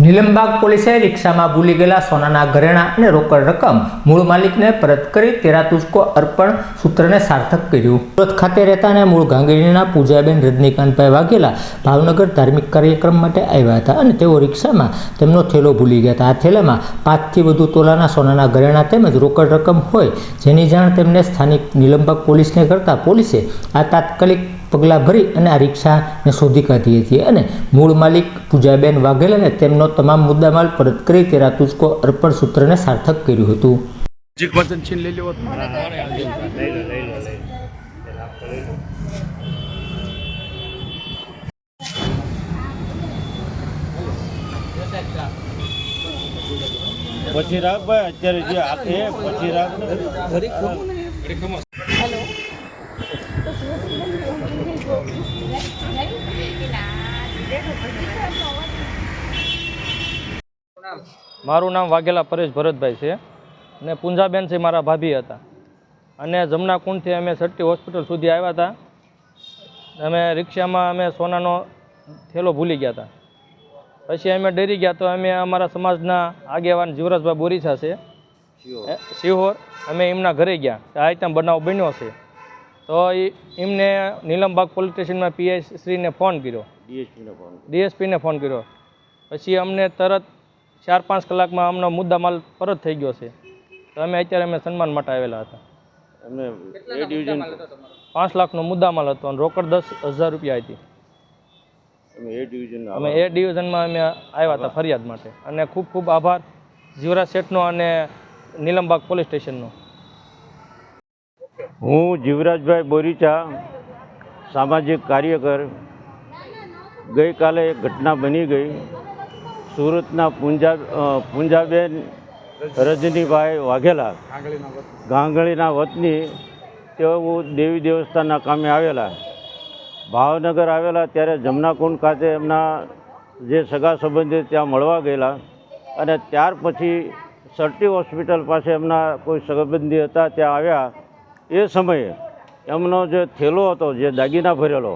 નીલમબાગ પોલીસે રિક્ષામાં ભૂલી ગયેલા સોનાના ઘરેણા અને રોકડ રકમ મૂળ માલિકને પરત કરી તેરા તુસ્કો અર્પણ સૂત્રને સાર્થક કર્યું. સુરત ખાતે રહેતા અને મૂળ ગાંગડીના પૂજાબેન રજનીકાંતભાઈ વાઘેલા ભાવનગર ધાર્મિક કાર્યક્રમ માટે આવ્યા હતા અને તેઓ રિક્ષામાં તેમનો થેલો ભૂલી ગયા હતા. આ થેલામાં પાંચથી વધુ તોલાના સોનાના ઘરેણા તેમજ રોકડ રકમ હોય જેની જાણ તેમને સ્થાનિક નિલમબાગ પોલીસને કરતા પોલીસે આ તાત્કાલિક પગલાં ભરી અને આ રિક્ષાને શોધી કાઢીએ છીએ. અને મૂળ માલિક પૂજાબેન વાઘેલાને તેમનો તમામ મુદ્દામાલ પરત કરી તેરા તુસ્કો અર્પણ સૂત્રને સાર્થક કર્યું હતું. પછી રાખ ભાઈ અત્યારે જે આપે પછી રાખ મારું નામ વાઘેલા પરેશ ભરતભાઈ છે અને પૂંજાબેન છે મારા ભાભી હતા. અને જમના કુંડથી અમે સટ્ટી હોસ્પિટલ સુધી આવ્યા હતા. અમે રિક્ષામાં અમે સોનાનો થેલો ભૂલી ગયા હતા. પછી અમે ડરી ગયા તો અમે અમારા સમાજના આગેવાન જીવરાજભાઈ બોરીસા છે. શિહોર. અમે એમના ઘરે ગયા. આ રીતે બનાવ બન્યો છે. તો એમને નીલમબાગ પોલીસ સ્ટેશનમાં પીએસશ્રીને ફોન કર્યો. ડીએસપીને ફોન ડીએસપીને ફોન કર્યો. પછી અમને તરત ચાર પાંચ કલાકમાં અમનો મુદ્દામાલ પરત થઈ ગયો છે. તો અમે અત્યારે અમે સન્માન માટે આવેલા હતા. એમને એ ડિવિઝન પાંચ લાખનો મુદ્દામાલ હતો અને રોકડ દસ હજાર રૂપિયા હતી. અમે એ ડિવિઝન અમે એ ડિવિઝનમાં અમે આવ્યા હતા ફરિયાદ માટે. અને ખૂબ ખૂબ આભાર જીવરાજ શેઠનો અને નીલમબાગ પોલીસ સ્ટેશનનો. હું જીવરાજભાઈ બોરીચા, સામાજિક કાર્યકર. ગઈકાલે એક ઘટના બની ગઈ. સુરતના પુંજા પૂંજાબેન રજનીભાઈ વાઘેલા, ગાંગળીના વતની તેઓ દેવી દેવસ્થાનના કામે આવેલા. ભાવનગર આવેલા ત્યારે જમનાકુંડ ખાતે એમના જે સગા સંબંધી ત્યાં મળવા ગયેલા અને ત્યાર પછી સરટી હોસ્પિટલ પાસે એમના કોઈ સંબંધી હતા, ત્યાં આવ્યા. એ સમયે એમનો જે થેલો હતો, જે દાગીના ભરેલો,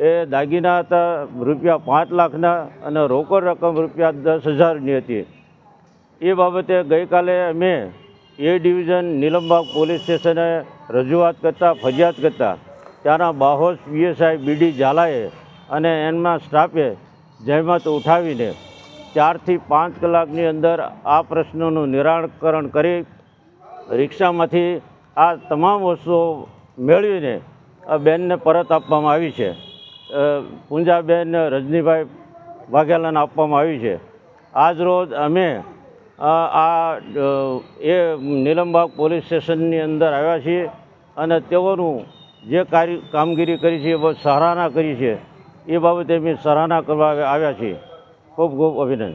એ દાગીના હતા રૂપિયા પાંચ લાખના અને રોકડ રકમ રૂપિયા દસ હજારની હતી. એ બાબતે ગઈકાલે અમે એ ડિવિઝન નીલમબાગ પોલીસ સ્ટેશને રજૂઆત કરતાં, ફરિયાદ કરતાં, ત્યાંના બાહોશ પીએસઆઈ બીડી ઝાલાએ અને એમના સ્ટાફે જહેમત ઉઠાવીને ચારથી પાંચ કલાકની અંદર આ પ્રશ્નોનું નિરાકરણ કરી, રિક્ષામાંથી આ તમામ વસ્તુઓ મેળવીને આ બેનને પરત આપવામાં આવી છે. પૂંજાબેન, રજનીભાઈ વાઘેલાને આપવામાં આવી છે. આજ રોજ અમે આ એ નીલમબાગ પોલીસ સ્ટેશનની અંદર આવ્યા છીએ અને તેઓનું જે કાર્ય, કામગીરી કરી છે એ સરાહના કરી છે. એ બાબતે અમે સરાહના કરવા આવ્યા છીએ. ખૂબ ખૂબ અભિનંદન.